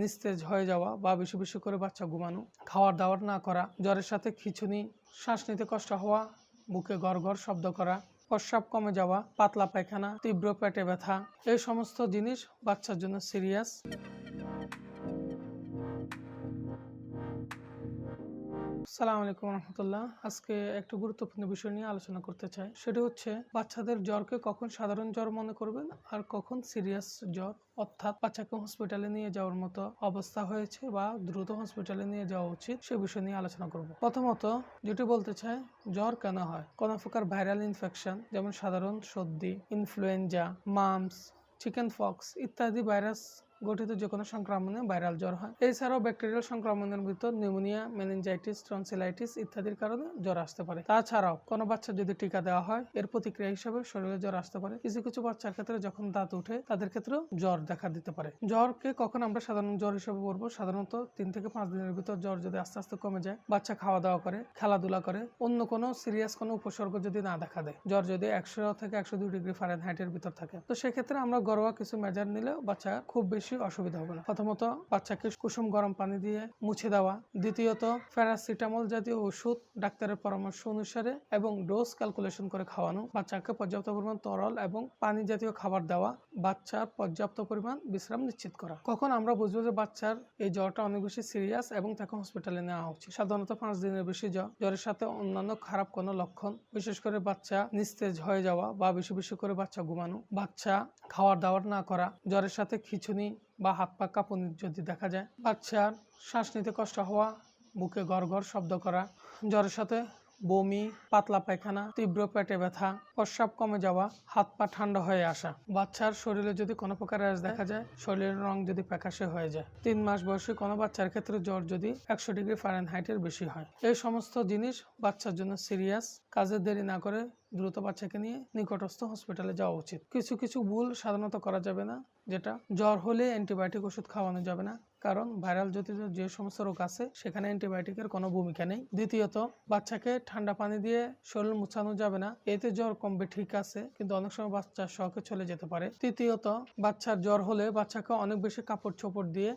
নিস্তেজ হয়ে যাওয়া বা বেশি বেশি করে বাচ্চা ঘুমানো, খাওয়ার দাওয়ার না করা, জ্বরের সাথে খিচুনি, শ্বাস নিতে কষ্ট হওয়া, বুকে গড় গড় শব্দ করা, প্রস্রাব কমে যাওয়া, পাতলা পায়খানা, তীব্র পেটে ব্যথা, এই সমস্ত জিনিস বাচ্চার জন্য সিরিয়াস সালাম আলাইকুম রহমতুল্লাহ। আজকে একটু গুরুত্বপূর্ণ বিষয় নিয়ে আলোচনা করতে চাই। সেটি হচ্ছে, বাচ্চাদের জ্বরকে কখন সাধারণ জ্বর মনে করবেন আর কখন সিরিয়াস জ্বর? অর্থাৎ বাচ্চাকে হসপিটালে নিয়ে যাওয়ার মতো অবস্থা হয়েছে বা দ্রুত হসপিটালে নিয়ে যাওয়া উচিত, সে বিষয় নিয়ে আলোচনা করব। প্রথমত, যেটি বলতে চাই, জ্বর কেন হয়? কোন প্রকার ভাইরাল ইনফেকশন যেমন সাধারণ সর্দি ইনফ্লুয়েঞ্জা মামস চিকেন ফক্স ইত্যাদি ভাইরাস গঠিত যে কোনো সংক্রমণে ভাইরাল জ্বর হয়। এছাড়াও ব্যাকটেরিয়াল সংক্রমণের ভিতর নিউমোনিয়া, মেনিনজাইটিস টনসিলাইটিস ইত্যাদির কারণে জ্বর আসতে পারে। তাছাড়াও কোনো বাচ্চা যদি টিকা দেওয়া হয়, এর প্রতিক্রিয়া হিসেবে শরীরে জ্বর আসতে পারে। কিছু কিছু বাচ্চার ক্ষেত্রে যখন দাঁত উঠে, তাদের ক্ষেত্রেও জ্বর দেখা দিতে পারে। জ্বরকে কখন আমরা সাধারণ জ্বর হিসেবে বলব? সাধারণত তিন থেকে পাঁচ দিনের ভিতর জ্বর যদি আস্তে আস্তে কমে যায়, বাচ্চা খাওয়া দাওয়া করে, খেলাধুলা করে, অন্য কোনো সিরিয়াস কোনো উপসর্গ যদি না দেখা দেয়, জ্বর যদি একশো থেকে একশো দুই ডিগ্রি ফারেন হাইটের ভিতর থাকে। তো সেক্ষেত্রে আমরা ঘরোয়া কিছু মেজার নিলে বাচ্চা খুব বেশি অসুবিধা হবে না। প্রথমত, বাচ্চাকে কুসুম গরম পানি দিয়ে মুছে দেওয়া। দ্বিতীয়ত, প্যারাসিটামল জাতীয় ওষুধ ডাক্তারের পরামর্শ অনুসারে এবং ডোজ ক্যালকুলেশন করে খাওয়ানো। বাচ্চাকে পর্যাপ্ত পরিমাণ তরল এবং পানি জাতীয় খাবার দেওয়া। বাচ্চার পর্যাপ্ত পরিমাণ বিশ্রাম নিশ্চিত করা। কখন আমরা বুঝব যে বাচ্চার এই জ্বরটা অনেক বেশি সিরিয়াস এবং তাকে হসপিটালে নেওয়া উচিত? সাধারণত পাঁচ দিনের বেশি জ্বর। জ্বরের সাথে অন্যান্য খারাপ কোনো লক্ষণ, বিশেষ করে বাচ্চা নিস্তেজ হয়ে যাওয়া বা বেশি বেশি করে বাচ্চা ঘুমানো, বাচ্চা খাওয়ার দাওয়ার না করা, জ্বরের সাথে খিঁচুনি বা হাত পা কাঁপুনি যদি দেখা যায়। বাচ্চার শ্বাস নিতে কষ্ট হওয়া, বুকে গড় গড় শব্দ করা, জ্বরের সাথে বমি, পাতলা পায়খানা, তীব্র পেটে ব্যথা, প্রস্রাব কমে যাওয়া, হাত পা ঠান্ডা হয়ে আসা। বাচ্চার শরীরে যদি কোনো প্রকার র্যাশ দেখা যায়, শরীরের রং যদি প্যাকাশে হয়ে যায়। তিন মাস বয়সে কোনো বাচ্চার ক্ষেত্রে জ্বর যদি একশো ডিগ্রি ফারেনহাইটের বেশি হয়। এই সমস্ত জিনিস বাচ্চার জন্য সিরিয়াস, কাজে দেরি না করে দ্রুত বাচ্চাকে নিয়ে নিকটস্থ হসপিটালে যাওয়া উচিত। কিছু কিছু ভুল সাধারণত করা যাবে না, যেটা জ্বর হলে অ্যান্টিবায়োটিক ওষুধ খাওয়ানো যাবে না, কারণ ভাইরাল জটিল যে সমস্ত রোগ আছে, সেখানে অ্যান্টিবায়োটিকের কোনো ভূমিকা নেই। দ্বিতীয়ত, বাচ্চাকে ঠান্ডা পানি দিয়ে শরীর মুছানো যাবে না, এতে জ্বর কমবে ঠিক আছে, কিন্তু অনেক সময় বাচ্চার শখে চলে যেতে পারে। তৃতীয়ত, বাচ্চার জ্বর হলে বাচ্চাকে অনেক বেশি কাপড় চোপড় দিয়ে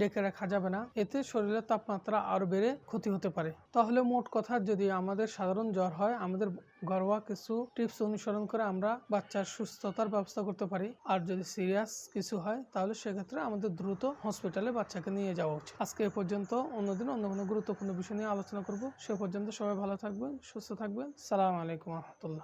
ডেকে রাখা যাবে না। এতে শরীরের তাপমাত্রা আরও বেড়ে ক্ষতি হতে পারে। তাহলে মোট কথা, যদি আমাদের সাধারণ জ্বর হয়, আমাদের ঘরোয়া কিছু টিপস অনুসরণ করে আমরা বাচ্চার সুস্থতার ব্যবস্থা করতে পারি। আর যদি সিরিয়াস কিছু হয়, তাহলে সেক্ষেত্রে আমাদের দ্রুত হসপিটালে বাচ্চাকে নিয়ে যাওয়া উচিত। আজকে এ পর্যন্ত অন্যদিন অন্য কোনো গুরুত্বপূর্ণ বিষয় নিয়ে আলোচনা করব। সে পর্যন্ত সবাই ভালো থাকবেন, সুস্থ থাকবেন। সালাম আলাইকুম রহমতুল্লাহ।